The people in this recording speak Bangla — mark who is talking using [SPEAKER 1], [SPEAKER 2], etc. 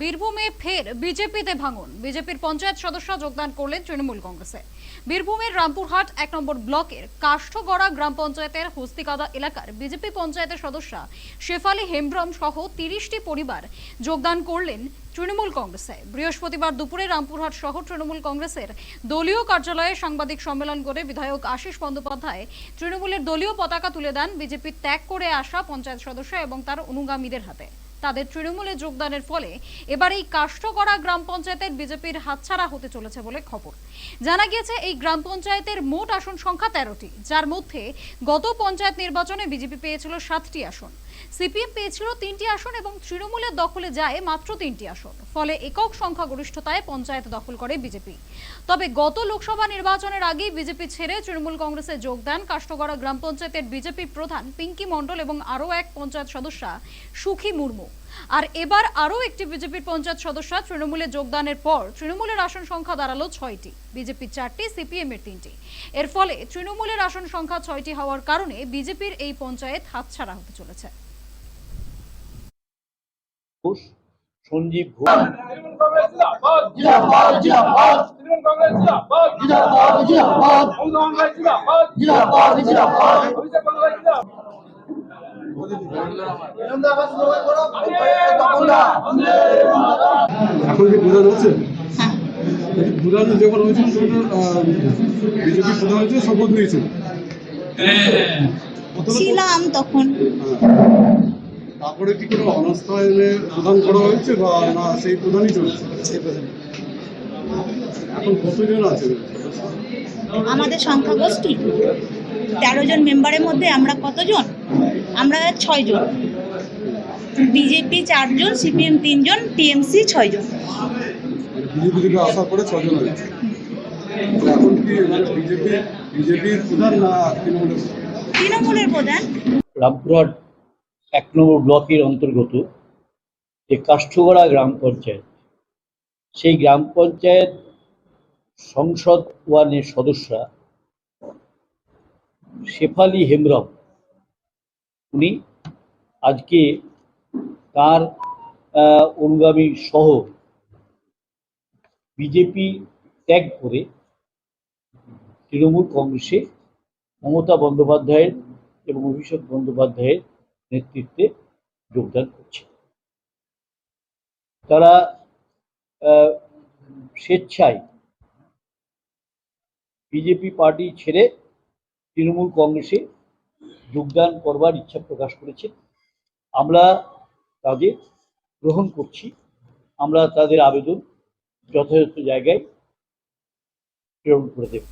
[SPEAKER 1] বীরভূমে ফের বিজেপিতে ভাঙন। বিজেপির পঞ্চায়েত সদস্য যোগদান করলেন তৃণমূল কংগ্রেসে। বীরভূমের রামপুরহাট এক নম্বর ব্লকের কাষ্ঠগড়া গ্রাম পঞ্চায়েতের হস্তিকাদা এলাকার বিজেপি পঞ্চায়েতের সদস্য শেফালি হেমব্রম সহ তিরিশটি পরিবার যোগদান করলেন তৃণমূল কংগ্রেসে। বৃহস্পতিবার দুপুরে রামপুরহাট শহর তৃণমূল কংগ্রেসের দলীয় কার্যালয়ে সাংবাদিক সম্মেলন করে বিধায়ক আশিস বন্দ্যোপাধ্যায় তৃণমূলের দলীয় পতাকা তুলে দেন। বিজেপি ত্যাগ করে আসা পঞ্চায়েত সদস্য এবং তার অনুগামীদের হাতে। তাদের তৃণমূলে যোগদানের ফলে এবার এই কাষ্ঠগড়া গ্রাম পঞ্চায়েতের বিজেপির হাতছাড়া হতে চলেছে বলে খবর। জানা গিয়েছে, এই গ্রাম পঞ্চায়েতের মোট আসন সংখ্যা তেরোটি, যার মধ্যে গত পঞ্চায়েত নির্বাচনে বিজেপি পেয়েছিল সাতটি আসন। সিপিএম পেয়েছিল তিনটি আসন এবং তৃণমূলের দখলে যায় মাত্র তিনটি আসন। ফলে একক সংখ্যাগরিষ্ঠতায় পঞ্চায়েত দখল করে বিজেপি। তবে গত লোকসভা নির্বাচনের আগেই বিজেপি ছেড়ে তৃণমূল কংগ্রেসে যোগ দেন কাষ্টগড়া গ্রাম পঞ্চায়েতের বিজেপি প্রধান পিঙ্কি মণ্ডল এবং আরও এক পঞ্চায়েত সদস্যা সুখী মুর্মু। আর এবার আরও একটি বিজেপির পঞ্চায়েত সদস্য তৃণমূলে যোগদানের পর তৃণমূলের আসন সংখ্যা দাঁড়াল ছয়টি। বিজেপির চারটি সিপিএম এর তিনটি। এর ফলে তৃণমূলের আসন সংখ্যা ছয়টি হওয়ার কারণে বিজেপির এই পঞ্চায়েত হাতছাড়া হতে চলেছে।
[SPEAKER 2] সঞ্জীব ঘোষ।
[SPEAKER 3] জিন্দাবাদ
[SPEAKER 4] এখন কি বোঝানো হচ্ছে? বোঝানো যখন হয়েছিল তখন বিজেপি প্রধান হয়েছে শপথ নিয়েছে।
[SPEAKER 5] ছিলাম তখন।
[SPEAKER 4] তারপরে কি কোনো অনাস্থা এনে প্রদান করা হয়েছে বা না সেই প্রধানই চলছে? এখন কতজন আছে?
[SPEAKER 5] আমাদের সংখ্যাগোষ্ঠী তেরো জন মেম্বারের মধ্যে আমরা কতজন? আমরা ছয় জন বিজেপি চারজন সিপিএম তিনজন টিএমসি ছয়জন।
[SPEAKER 4] বিজেপি থেকে আসার পরে ছজন হয়েছে এখন কি বিজেপি বিজেপির প্রধান না তৃণমূলের
[SPEAKER 5] তৃণমূলের প্রধান।
[SPEAKER 2] রামপুরহাট এক নম্বর ব্লকের অন্তর্গত যে কাষ্ঠগড়া গ্রাম পঞ্চায়েত সেই গ্রাম পঞ্চায়েত সংসদ ওয়ানের সদস্যা শেফালি হেমব্রম উনি আজকে তার অনুগামী সহ বিজেপি ত্যাগ করে তৃণমূল কংগ্রেসে মমতা বন্দ্যোপাধ্যায়ের এবং অভিষেক বন্দ্যোপাধ্যায়ের নেতৃত্বে যোগদান করছে। তারা স্বেচ্ছায় বিজেপি পার্টি ছেড়ে তৃণমূল কংগ্রেসে যোগদান করবার ইচ্ছা প্রকাশ করেছে। আমরা তাদের গ্রহণ করছি। আমরা তাদের আবেদন যথাযথ জায়গায় প্রেরণ করে দেব।